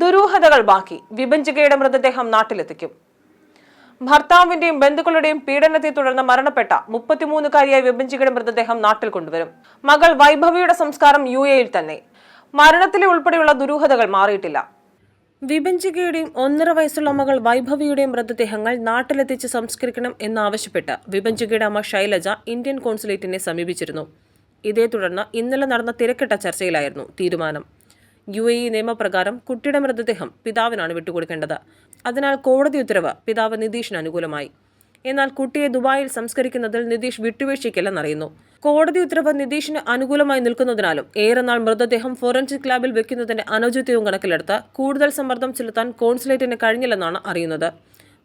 ദുരൂഹതകൾ ബാക്കി. വിഭജികയുടെ മൃതദേഹം നാട്ടിലെത്തിക്കും. ഭർത്താവിന്റെയും ബന്ധുക്കളുടെയും പീഡനത്തെ തുടർന്ന് മരണപ്പെട്ട മുപ്പത്തിമൂന്നുകാരിയായ വിഭജികയുടെ മൃതദേഹം നാട്ടിൽ കൊണ്ടുവരും. മകൾ വൈഭവിയുടെ സംസ്കാരം യു എയിൽ തന്നെ. മരണത്തിലെ ഉൾപ്പെടെയുള്ള ദുരൂഹതകൾ മാറിയിട്ടില്ല. വിഭജികയുടെയും ഒന്നര വയസ്സുള്ള മകൾ വൈഭവിയുടെയും മൃതദേഹങ്ങൾ നാട്ടിലെത്തിച്ച് സംസ്കരിക്കണം എന്നാവശ്യപ്പെട്ട് വിഭജികയുടെ അമ്മ ശൈലജ ഇന്ത്യൻ കോൺസുലേറ്റിനെ സമീപിച്ചിരുന്നു. ഇതേ തുടർന്ന് ഇന്നലെ നടന്ന തിരക്കിട്ട ചർച്ചയിലായിരുന്നു തീരുമാനം. യു എ ഇ നിയമപ്രകാരം കുട്ടിയുടെ മൃതദേഹം പിതാവിനാണ് വിട്ടുകൊടുക്കേണ്ടത്. അതിനാൽ കോടതി ഉത്തരവ് പിതാവ് നിതീഷിന് അനുകൂലമായി. എന്നാൽ കുട്ടിയെ ദുബായിൽ സംസ്കരിക്കുന്നതിൽ നിതീഷ് വിട്ടുവീഴ്ചയ്ക്കില്ലെന്നറിയുന്നു. കോടതി ഉത്തരവ് നിതീഷിന് അനുകൂലമായി നിൽക്കുന്നതിനാലും ഏറെ നാൾ മൃതദേഹം ഫോറൻസിക് ലാബിൽ വെക്കുന്നതിന്റെ അനൗചിത്യവും കണക്കിലെടുത്ത് കൂടുതൽ സമ്മർദ്ദം ചെലുത്താൻ കോൺസുലേറ്റിന് കഴിഞ്ഞില്ലെന്നാണ് അറിയുന്നത്.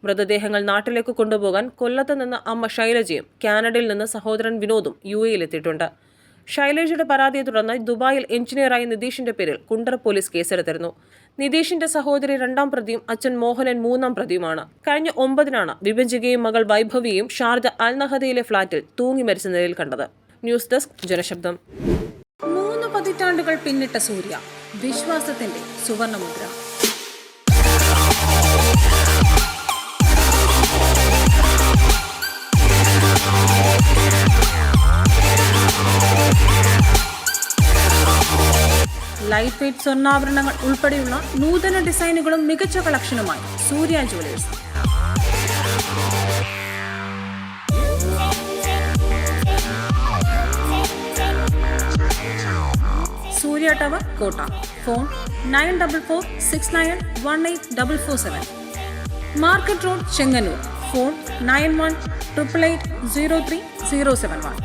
മൃതദേഹങ്ങൾ നാട്ടിലേക്ക് കൊണ്ടുപോകാൻ കൊല്ലത്ത് നിന്ന് അമ്മ ശൈലജയും കാനഡയിൽ നിന്ന് സഹോദരൻ വിനോദും യു എയിലെത്തിയിട്ടുണ്ട് ശൈലജയുടെ പരാതിയെ തുടർന്ന് ദുബായിൽ എഞ്ചിനീയറായ നിതീഷിന്റെ പേരിൽ കുണ്ടർ പോലീസ് കേസെടുത്തിരുന്നു. നിതീഷിന്റെ സഹോദരി രണ്ടാം പ്രതിയും അച്ഛൻ മോഹനൻ മൂന്നാം പ്രതിയുമാണ്. കഴിഞ്ഞ ഒമ്പതിനാണ് വിഭജികയും മകൾ വൈഭവിയും ഷാർജ അൽ നഹദയിലെ ഫ്ളാറ്റിൽ തൂങ്ങി മരിച്ച നിലയിൽ കണ്ടത്. News desk Janashabdam. മൂന്ന് പതിറ്റാണ്ടുകൾ പിന്നിട്ട സൂര്യ വിശ്വാസത്തിന്റെ സുവർണമുദ്ര. ലൈറ്റ് വെയ്റ്റ് സ്വർണാഭരണങ്ങൾ ഉൾപ്പെടെയുള്ള നൂതന ഡിസൈനുകളും മികച്ച കളക്ഷനുമായി Surya jewellers Surya tower Kotta. Phone nine double four six nine one eight double four seven. Market road Chengannur. Phone nine one triple eight zero three zero seven one.